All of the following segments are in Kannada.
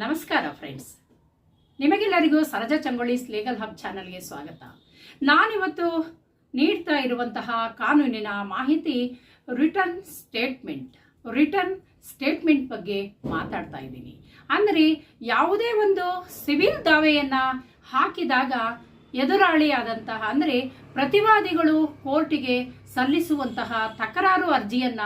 ನಮಸ್ಕಾರ ಫ್ರೆಂಡ್ಸ್ ನಿಮಗೆಲ್ಲರಿಗೂ ಸರಜ ಚಂಗೊಳಿಸ್ ಲೀಗಲ್ ಹಬ್ ಚಾನಲ್ಗೆ ಸ್ವಾಗತ. ನಾನಿವತ್ತು ನೀಡ್ತಾ ಇರುವಂತಹ ಕಾನೂನಿನ ಮಾಹಿತಿ ರಿಟರ್ನ್ ಸ್ಟೇಟ್ಮೆಂಟ್ ರಿಟರ್ನ್ ಸ್ಟೇಟ್ಮೆಂಟ್ ಬಗ್ಗೆ ಮಾತಾಡ್ತಾ ಇದ್ದೀನಿ. ಅಂದರೆ ಯಾವುದೇ ಒಂದು ಸಿವಿಲ್ ದಾವೆಯನ್ನು ಹಾಕಿದಾಗ ಎದುರಾಳಿಯಾದಂತಹ, ಅಂದರೆ ಪ್ರತಿವಾದಿಗಳು ಕೋರ್ಟಿಗೆ ಸಲ್ಲಿಸುವಂತಹ ತಕರಾರು ಅರ್ಜಿಯನ್ನ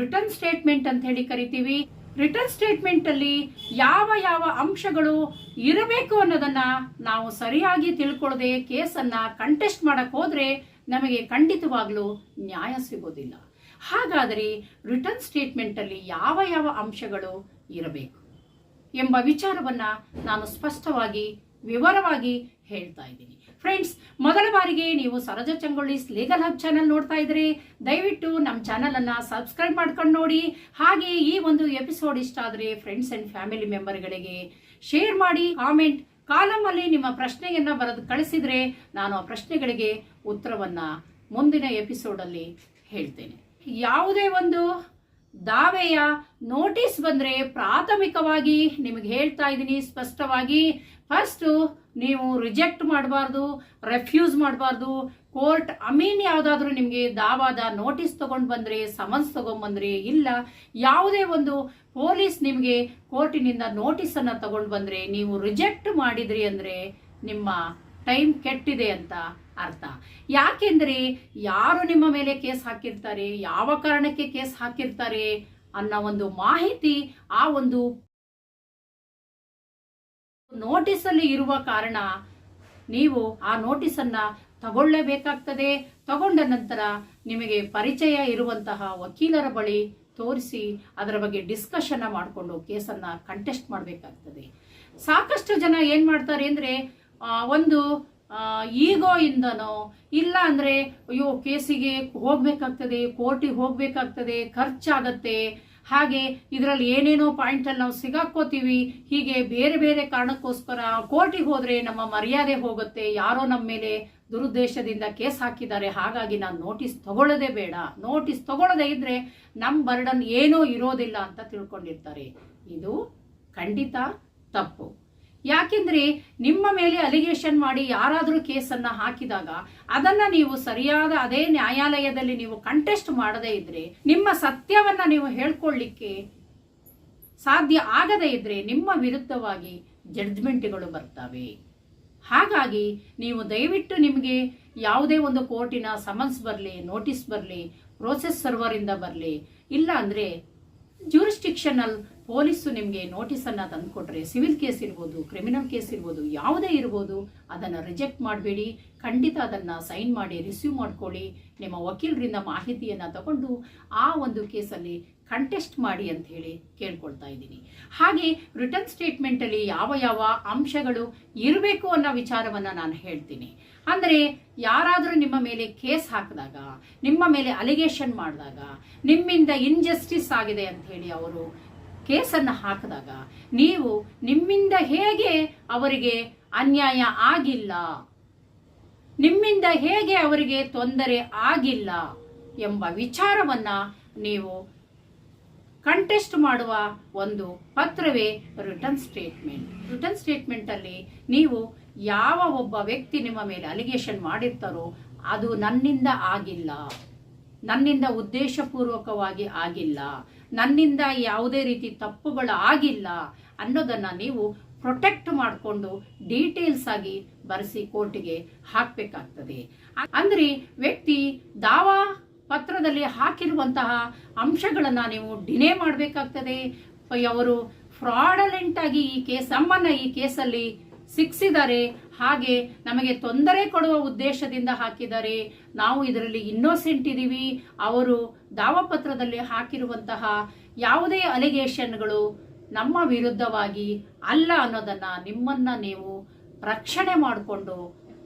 ರಿಟರ್ನ್ ಸ್ಟೇಟ್ಮೆಂಟ್ ಅಂತ ಹೇಳಿ ಕರಿತೀವಿ. ರಿಟರ್ನ್ ಸ್ಟೇಟ್ಮೆಂಟ್ ಅಲ್ಲಿ ಯಾವ ಯಾವ ಅಂಶಗಳು ಇರಬೇಕು ಅನ್ನೋದನ್ನ ನಾವು ಸರಿಯಾಗಿ ತಿಳ್ಕೊಳ್ಳದೆ ಕೇಸನ್ನು ಕಂಟೆಸ್ಟ್ ಮಾಡಕ್ ಹೋದ್ರೆ ನಮಗೆ ಖಂಡಿತವಾಗಲೂ ನ್ಯಾಯ ಸಿಗೋದಿಲ್ಲ. ಹಾಗಾದರೆ ರಿಟರ್ನ್ ಸ್ಟೇಟ್ಮೆಂಟ್ ಅಲ್ಲಿ ಯಾವ ಯಾವ ಅಂಶಗಳು ಇರಬೇಕು ಎಂಬ ವಿಚಾರವನ್ನ ನಾನು ಸ್ಪಷ್ಟವಾಗಿ ವಿವರವಾಗಿ ಹೇಳ್ತಾ ಇದ್ದೀನಿ. ಫ್ರೆಂಡ್ಸ್ ಮೊದಲ ಬಾರಿಗೆ ನೀವು Saroja Changolli's legal hub channel ನೋಡ್ತಾ ಇದ್ರೆ ದಯವಿಟ್ಟು ನಮ್ಮ ಚಾನಲ್ ಅನ್ನ ಸಬ್ಸ್ಕ್ರೈಬ್ ಮಾಡ್ಕೊಂಡು ನೋಡಿ. ಹಾಗೆ ಈ ಒಂದು ಎಪಿಸೋಡ್ ಇಷ್ಟ ಆದರೆ ಫ್ರೆಂಡ್ಸ್ ಅಂಡ್ ಫ್ಯಾಮಿಲಿ ಮೆಂಬರ್ಗಳಿಗೆ ಶೇರ್ ಮಾಡಿ ಕಾಮೆಂಟ್ ಕಾಲಮ್ ಅಲ್ಲಿ ನಿಮ್ಮ ಪ್ರಶ್ನೆಯನ್ನ ಬರೆದು ಕಳಿಸಿದ್ರೆ ನಾನು ಆ ಪ್ರಶ್ನೆಗಳಿಗೆ ಉತ್ತರವನ್ನ ಮುಂದಿನ ಎಪಿಸೋಡ್ ಅಲ್ಲಿ ಹೇಳ್ತೇನೆ. ಯಾವುದೇ ಒಂದು ದಾವೆಯ ನೋಟಿಸ್ ಬಂದ್ರೆ ಪ್ರಾಥಮಿಕವಾಗಿ ನಿಮಗೆ ಹೇಳ್ತಾ ಇದ್ದೀನಿ ಸ್ಪಷ್ಟವಾಗಿ. ಫಸ್ಟು ನೀವು ರಿಜೆಕ್ಟ್ ಮಾಡಬಾರ್ದು ರೆಫ್ಯೂಸ್ ಮಾಡಬಾರ್ದು. ಕೋರ್ಟ್ ಅಮೀನ್ ಯಾವುದಾದ್ರೂ ನಿಮಗೆ ದಾವಾದ ನೋಟಿಸ್ ತಗೊಂಡು ಬಂದ್ರೆ ಸಮನ್ಸ್ ತಗೊಂಡ್ಬಂದ್ರೆ ಇಲ್ಲ. ಯಾವುದೇ ಒಂದು ಪೊಲೀಸ್ ನಿಮಗೆ ಕೋರ್ಟಿನಿಂದ ನೋಟಿಸನ್ನು ತಗೊಂಡು ಬಂದ್ರೆ, ನೀವು ರಿಜೆಕ್ಟ್ ಮಾಡಿದ್ರಿ ಅಂದ್ರೆ ನಿಮ್ಮ ಟೈಮ್ ಕೆಟ್ಟಿದೆ ಅಂತ ಅರ್ಥ. ಯಾಕೆಂದ್ರೆ ಯಾರು ನಿಮ್ಮ ಮೇಲೆ ಕೇಸ್ ಹಾಕಿರ್ತಾರೆ, ಯಾವ ಕಾರಣಕ್ಕೆ ಕೇಸ್ ಹಾಕಿರ್ತಾರೆ ಅನ್ನೋ ಒಂದು ಮಾಹಿತಿ ಆ ಒಂದು ನೋಟಿಸಲ್ಲಿ ಇರುವ ಕಾರಣ ನೀವು ಆ ನೋಟಿಸನ್ನು ತಗೊಳ್ಳೇಬೇಕಾಗ್ತದೆ. ತಗೊಂಡ ನಂತರ ನಿಮಗೆ ಪರಿಚಯ ಇರುವಂತಹ ವಕೀಲರ ಬಳಿ ತೋರಿಸಿ ಅದರ ಬಗ್ಗೆ ಡಿಸ್ಕಷನ್ ಮಾಡಿಕೊಂಡು ಕೇಸನ್ನು ಕಂಟೆಸ್ಟ್ ಮಾಡಬೇಕಾಗ್ತದೆ. ಸಾಕಷ್ಟು ಜನ ಏನು ಮಾಡ್ತಾರೆ ಅಂದ್ರೆ ಒಂದು ಈಗೋ ಇಂದನೋ? ಇಲ್ಲ ಅಂದ್ರೆ, ಅಯ್ಯೋ, ಕೇಸಿಗೆ ಹೋಗ್ಬೇಕಾಗ್ತದೆ, ಕೋರ್ಟಿಗೆ ಹೋಗ್ಬೇಕಾಗ್ತದೆ, ಖರ್ಚಾಗತ್ತೆ. ಹಾಗೆ ಇದರಲ್ಲಿ ಏನೇನೋ ಪಾಯಿಂಟ್ ಅಲ್ಲಿ ನಾವು ಸಿಗಾಕೋತೀವಿ ಹೀಗೆ ಬೇರೆ ಬೇರೆ ಕಾರಣಕ್ಕೋಸ್ಕರ ಕೋರ್ಟಿಗೆ ಹೋದ್ರೆ ನಮ್ಮ ಮರ್ಯಾದೆ ಹೋಗುತ್ತೆ. ಯಾರೋ ನಮ್ಮ ಮೇಲೆ ದುರುದ್ದೇಶದಿಂದ ಕೇಸ್ ಹಾಕಿದ್ದಾರೆ. ಹಾಗಾಗಿ ನಾನು ನೋಟಿಸ್ ತಗೊಳ್ಳೋದೆ ಬೇಡ. ನೋಟಿಸ್ ತಗೊಳ್ಳದೇ ಇದ್ರೆ ನಮ್ಮ ಬರ್ಡನ್ ಏನೂ ಇರೋದಿಲ್ಲ ಅಂತ ತಿಳ್ಕೊಂಡಿರ್ತಾರೆ. ಇದು ಖಂಡಿತ ತಪ್ಪು. ಯಾಕೆಂದ್ರೆ ನಿಮ್ಮ ಮೇಲೆ ಅಲಿಗೇಷನ್ ಮಾಡಿ ಯಾರಾದರೂ ಕೇಸನ್ನ ಹಾಕಿದಾಗ ಅದನ್ನ ನೀವು ಸರಿಯಾದ ಅದೇ ನ್ಯಾಯಾಲಯದಲ್ಲಿ ನೀವು ಕಂಟೆಸ್ಟ್ ಮಾಡದೇ ಇದ್ರೆ, ನಿಮ್ಮ ಸತ್ಯವನ್ನ ನೀವು ಹೇಳ್ಕೊಳ್ಳಿಕ್ಕೆ ಸಾಧ್ಯ ಆಗದೇ ಇದ್ರೆ ನಿಮ್ಮ ವಿರುದ್ಧವಾಗಿ ಜಡ್ಜ್ಮೆಂಟ್ಗಳು ಬರ್ತವೆ. ಹಾಗಾಗಿ ನೀವು ದಯವಿಟ್ಟು ನಿಮಗೆ ಯಾವುದೇ ಒಂದು ಕೋರ್ಟಿನ ಸಮನ್ಸ್ ಬರಲಿ ನೋಟಿಸ್ ಬರಲಿ ಪ್ರೋಸೆಸ್ ಸರ್ವರಿಂದ ಬರಲಿ, ಇಲ್ಲ ಅಂದರೆ ಜೂರಿಸ್ಟಿಕ್ಷನಲ್ ಪೊಲೀಸು ನಿಮಗೆ ನೋಟಿಸನ್ನು ತಂದುಕೊಟ್ರೆ ಸಿವಿಲ್ ಕೇಸ್ ಇರ್ಬೋದು ಕ್ರಿಮಿನಲ್ ಕೇಸ್ ಇರ್ಬೋದು, ಯಾವುದೇ ಇರ್ಬೋದು, ಅದನ್ನು ರಿಜೆಕ್ಟ್ ಮಾಡಬೇಡಿ. ಖಂಡಿತ ಅದನ್ನು ಸೈನ್ ಮಾಡಿ ರಿಸೀವ್ ಮಾಡ್ಕೊಳ್ಳಿ. ನಿಮ್ಮ ವಕೀಲರಿಂದ ಮಾಹಿತಿಯನ್ನು ತಗೊಂಡು ಆ ಒಂದು ಕೇಸಲ್ಲಿ ಕಂಟೆಸ್ಟ್ ಮಾಡಿ ಅಂತ ಹೇಳಿ ಕೇಳ್ಕೊಳ್ತಾ ಇದ್ದೀನಿ. ಹಾಗೆ ರಿಟರ್ನ್ ಸ್ಟೇಟ್ಮೆಂಟಲ್ಲಿ ಯಾವ ಯಾವ ಅಂಶಗಳು ಇರಬೇಕು ಅನ್ನೋ ವಿಚಾರವನ್ನು ನಾನು ಹೇಳ್ತೀನಿ. ಅಂದರೆ ಯಾರಾದರೂ ನಿಮ್ಮ ಮೇಲೆ ಕೇಸ್ ಹಾಕಿದಾಗ, ನಿಮ್ಮ ಮೇಲೆ ಅಲಿಗೇಷನ್ ಮಾಡಿದಾಗ, ನಿಮ್ಮಿಂದ ಇನ್ಜಸ್ಟಿಸ್ ಆಗಿದೆ ಅಂತ ಹೇಳಿ ಅವರು ಕೇಸನ್ನು ಹಾಕಿದಾಗ ನೀವು ನಿಮ್ಮಿಂದ ಹೇಗೆ ಅವರಿಗೆ ಅನ್ಯಾಯ ಆಗಿಲ್ಲ? ನಿಮ್ಮಿಂದ ಹೇಗೆ ಅವರಿಗೆ ತೊಂದರೆ ಆಗಿಲ್ಲ ಎಂಬ ವಿಚಾರವನ್ನ ನೀವು ಕಂಟೆಸ್ಟ್ ಮಾಡುವ ಒಂದು ಪತ್ರವೇ ರಿಟರ್ನ್ ಸ್ಟೇಟ್ಮೆಂಟ್ ರಿಟರ್ನ್ ಸ್ಟೇಟ್ಮೆಂಟ್ ಅಲ್ಲಿ ನೀವು ಯಾವ ಒಬ್ಬ ವ್ಯಕ್ತಿ ನಿಮ್ಮ ಮೇಲೆ ಅಲಿಗೇಷನ್ ಮಾಡಿರ್ತಾರೋ ಅದು ನನ್ನಿಂದ ಆಗಿಲ್ಲ. ನನ್ನಿಂದ ಉದ್ದೇಶಪೂರ್ವಕವಾಗಿ ಆಗಿಲ್ಲ, ನನ್ನಿಂದ ಯಾವುದೇ ರೀತಿ ತಪ್ಪುಗಳು ಆಗಿಲ್ಲ ಅನ್ನೋದನ್ನ ನೀವು ಪ್ರೊಟೆಕ್ಟ್ ಮಾಡಿಕೊಂಡು ಡೀಟೇಲ್ಸ್ ಆಗಿ ಬರೆಸಿ ಕೋರ್ಟಿಗೆ ಹಾಕಬೇಕಾಗ್ತದೆ. ಅಂದ್ರೆ ವ್ಯಕ್ತಿ ದಾವಾ ಪತ್ರದಲ್ಲಿ ಹಾಕಿರುವಂತಹ ಅಂಶಗಳನ್ನು ನೀವು ಡಿನೇ ಮಾಡಬೇಕಾಗ್ತದೆ. ಅವರು ಫ್ರಾಡಲೆಂಟ್ ಆಗಿ ಈ ಕೇಸ್ ಈ ಕೇಸಲ್ಲಿ ಸಿಕ್ಸಿದ್ದಾರೆ ಹಾಗೆ ನಮಗೆ ತೊಂದರೆ ಕೊಡುವ ಉದ್ದೇಶದಿಂದ ಹಾಕಿದ್ದಾರೆ ನಾವು ಇದರಲ್ಲಿ ಇನ್ನೋಸೆಂಟ್ ಇದ್ದೀವಿ. ಅವರು ದಾವಪತ್ರದಲ್ಲಿ ಹಾಕಿರುವಂತಹ ಯಾವುದೇ ಅಲಿಗೇಷನ್ಗಳು ನಮ್ಮ ವಿರುದ್ಧವಾಗಿ ಅಲ್ಲ ಅನ್ನೋದನ್ನ ನಿಮ್ಮನ್ನ ನೀವು ರಕ್ಷಣೆ ಮಾಡಿಕೊಂಡು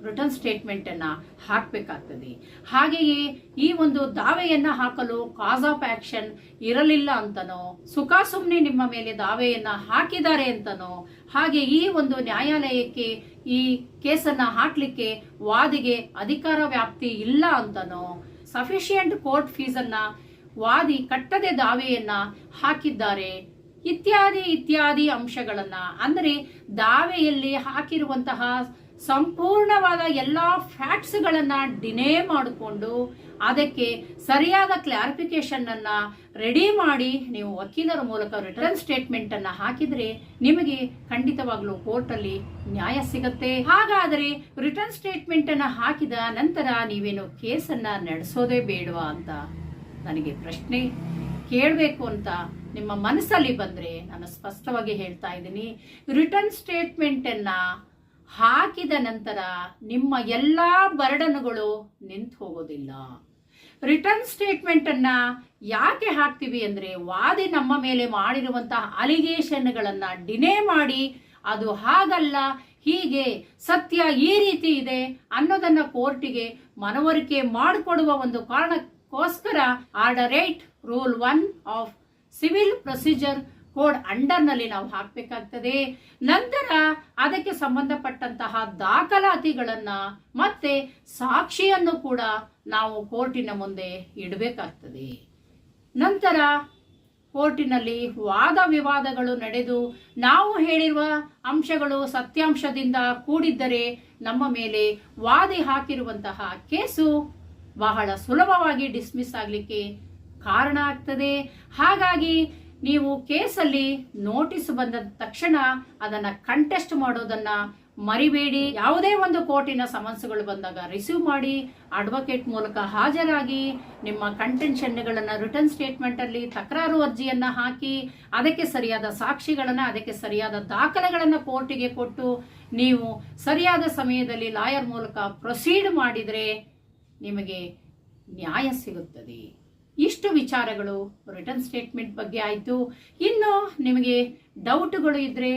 ರಿಟರ್ನ್ ಸ್ಟೇಟ್ಮೆಂಟನ್ನು ಹಾಕಬೇಕಾಗ್ತದೆ. ಹಾಗೆಯೇ ಈ ಒಂದು ದಾವೆಯನ್ನ ಹಾಕಲು ಕಾಸ್ ಆಫ್ ಆ್ಯಕ್ಷನ್ ಇರಲಿಲ್ಲ ಅಂತನೋ ಸುಖಾಸುಮ್ನೆ ನಿಮ್ಮ ಮೇಲೆ ದಾವೆಯನ್ನ ಹಾಕಿದ್ದಾರೆ ಅಂತನೋ, ಹಾಗೆ ಈ ಒಂದು ನ್ಯಾಯಾಲಯಕ್ಕೆ ಈ ಕೇಸನ್ನ ಹಾಕ್ಲಿಕ್ಕೆ ವಾದಿಗೆ ಅಧಿಕಾರ ವ್ಯಾಪ್ತಿ ಇಲ್ಲ ಅಂತನೋ ಸಫಿಷಿಯಂಟ್ ಕೋರ್ಟ್ ಫೀಸನ್ನು ವಾದಿ ಕಟ್ಟದೆ ದಾವೆಯನ್ನ ಹಾಕಿದ್ದಾರೆ. ಇತ್ಯಾದಿ ಇತ್ಯಾದಿ ಅಂಶಗಳನ್ನ, ಅಂದರೆ ದಾವೆಯಲ್ಲಿ ಹಾಕಿರುವಂತಹ ಸಂಪೂರ್ಣವಾದ ಎಲ್ಲ ಫ್ಯಾಕ್ಟ್ಸ್ಗಳನ್ನು ಡಿನೇ ಮಾಡಿಕೊಂಡು ಅದಕ್ಕೆ ಸರಿಯಾದ ಕ್ಲಾರಿಫಿಕೇಶನ್ ಅನ್ನ ರೆಡಿ ಮಾಡಿ ನೀವು ವಕೀಲರ ಮೂಲಕ ರಿಟರ್ನ್ ಸ್ಟೇಟ್ಮೆಂಟ್ ಅನ್ನ ಹಾಕಿದ್ರೆ ನಿಮಗೆ ಖಂಡಿತವಾಗ್ಲೂ ಕೋರ್ಟ್ ಅಲ್ಲಿ ನ್ಯಾಯ ಸಿಗತ್ತೆ. ಹಾಗಾದರೆ ರಿಟರ್ನ್ ಸ್ಟೇಟ್ಮೆಂಟ್ ಅನ್ನ ಹಾಕಿದ ನಂತರ ನೀವೇನು ಕೇಸನ್ನ ನಡೆಸೋದೇ ಬೇಡವಾ ಅಂತ ನನಗೆ ಪ್ರಶ್ನೆ ಕೇಳಬೇಕು ಅಂತ ನಿಮ್ಮ ಮನಸ್ಸಲ್ಲಿ ಬಂದ್ರೆ ನಾನು ಸ್ಪಷ್ಟವಾಗಿ ಹೇಳ್ತಾ ಇದ್ದೀನಿ. ರಿಟರ್ನ್ ಸ್ಟೇಟ್ಮೆಂಟ್ ಅನ್ನ ಹಾಕಿದ ನಂತರ ನಿಮ್ಮ ಎಲ್ಲ ಬರ್ಡನ್ಗಳು ನಿಂತು ಹೋಗೋದಿಲ್ಲ. ರಿಟರ್ನ್ ಸ್ಟೇಟ್ಮೆಂಟ್ ಅನ್ನ ಯಾಕೆ ಹಾಕ್ತೀವಿ ಅಂದ್ರೆ ವಾದಿ ನಮ್ಮ ಮೇಲೆ ಮಾಡಿರುವಂತಹ ಅಲಿಗೇಷನ್ಗಳನ್ನು ಡಿನೇ ಮಾಡಿ ಅದು ಹಾಗಲ್ಲ, ಹೀಗೆ ಸತ್ಯ ಈ ರೀತಿ ಇದೆ ಅನ್ನೋದನ್ನ ಕೋರ್ಟಿಗೆ ಮನವರಿಕೆ ಮಾಡಿಕೊಡುವ ಒಂದು ಕಾರಣಕ್ಕೋಸ್ಕರ order eight rule one of civil procedure code ಅಂಡರ್ನಲ್ಲಿ ನಾವು ಹಾಕಬೇಕಾಗ್ತದೆ. ನಂತರ ಅದಕ್ಕೆ ಸಂಬಂಧಪಟ್ಟಂತಹ ದಾಖಲಾತಿಗಳನ್ನು ಮತ್ತೆ ಸಾಕ್ಷಿಯನ್ನು ಕೂಡ ನಾವು ಕೋರ್ಟಿನ ಮುಂದೆ ಇಡಬೇಕಾಗ್ತದೆ. ನಂತರ ಕೋರ್ಟಿನಲ್ಲಿ ವಾದ ವಿವಾದಗಳು ನಡೆದು ನಾವು ಹೇಳಿರುವ ಅಂಶಗಳು ಸತ್ಯಾಂಶದಿಂದ ಕೂಡಿದ್ದರೆ ನಮ್ಮ ಮೇಲೆ ವಾದಿ ಹಾಕಿರುವಂತಹ ಕೇಸು ಬಹಳ ಸುಲಭವಾಗಿ ಡಿಸ್ಮಿಸ್ ಆಗಲಿಕ್ಕೆ ಕಾರಣ ಆಗ್ತದೆ. ಹಾಗಾಗಿ ನೀವು ಕೇಸಲ್ಲಿ ನೋಟಿಸ್ ಬಂದ ತಕ್ಷಣ ಅದನ್ನ ಕಂಟೆಸ್ಟ್ ಮಾಡೋದನ್ನ ಮರಿಬೇಡಿ. ಯಾವುದೇ ಒಂದು ಕೋರ್ಟಿನ ಸಮನ್ಸ್ಗಳು ಬಂದಾಗ ರಿಸೀವ್ ಮಾಡಿ ಅಡ್ವೊಕೇಟ್ ಮೂಲಕ ಹಾಜರಾಗಿ, ನಿಮ್ಮ ಕಂಟೆನ್ಷನ್ಗಳನ್ನ ರಿಟರ್ನ್ ಸ್ಟೇಟ್ಮೆಂಟ್ ಅಲ್ಲಿ ತಕರಾರು ಅರ್ಜಿಯನ್ನ ಹಾಕಿ, ಅದಕ್ಕೆ ಸರಿಯಾದ ಸಾಕ್ಷಿಗಳನ್ನ, ಅದಕ್ಕೆ ಸರಿಯಾದ ದಾಖಲೆಗಳನ್ನ ಕೋರ್ಟಿಗೆ ಕೊಟ್ಟು, ನೀವು ಸರಿಯಾದ ಸಮಯದಲ್ಲಿ ಲಾಯರ್ ಮೂಲಕ ಪ್ರೊಸೀಡ್ ಮಾಡಿದರೆ ನಿಮಗೆ ನ್ಯಾಯ ಸಿಗುತ್ತದೆ. ಇಷ್ಟು ವಿಚಾರಗಳು ರಿಟರ್ನ್ ಸ್ಟೇಟ್ಮೆಂಟ್ ಬಗ್ಗೆ ಆಯಿತು. ಇನ್ನು ನಿಮಗೆ ಡೌಟ್ಗಳು ಇದ್ದರೆ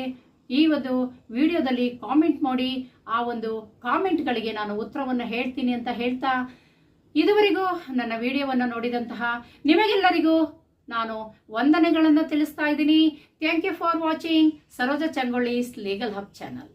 ಈ ಒಂದು ವಿಡಿಯೋದಲ್ಲಿ ಕಾಮೆಂಟ್ ಮಾಡಿ, ಆ ಒಂದು ಕಾಮೆಂಟ್ಗಳಿಗೆ ನಾನು ಉತ್ತರವನ್ನು ಹೇಳ್ತೀನಿ ಅಂತ ಹೇಳ್ತಾ ಇದುವರೆಗೂ ನನ್ನ ವಿಡಿಯೋವನ್ನು ನೋಡಿದಂತಹ ನಿಮಗೆಲ್ಲರಿಗೂ ನಾನು ವಂದನೆಗಳನ್ನು ತಿಳಿಸ್ತಾ ಇದ್ದೀನಿ. Thank you for watching Saroja Changolli's legal hub channel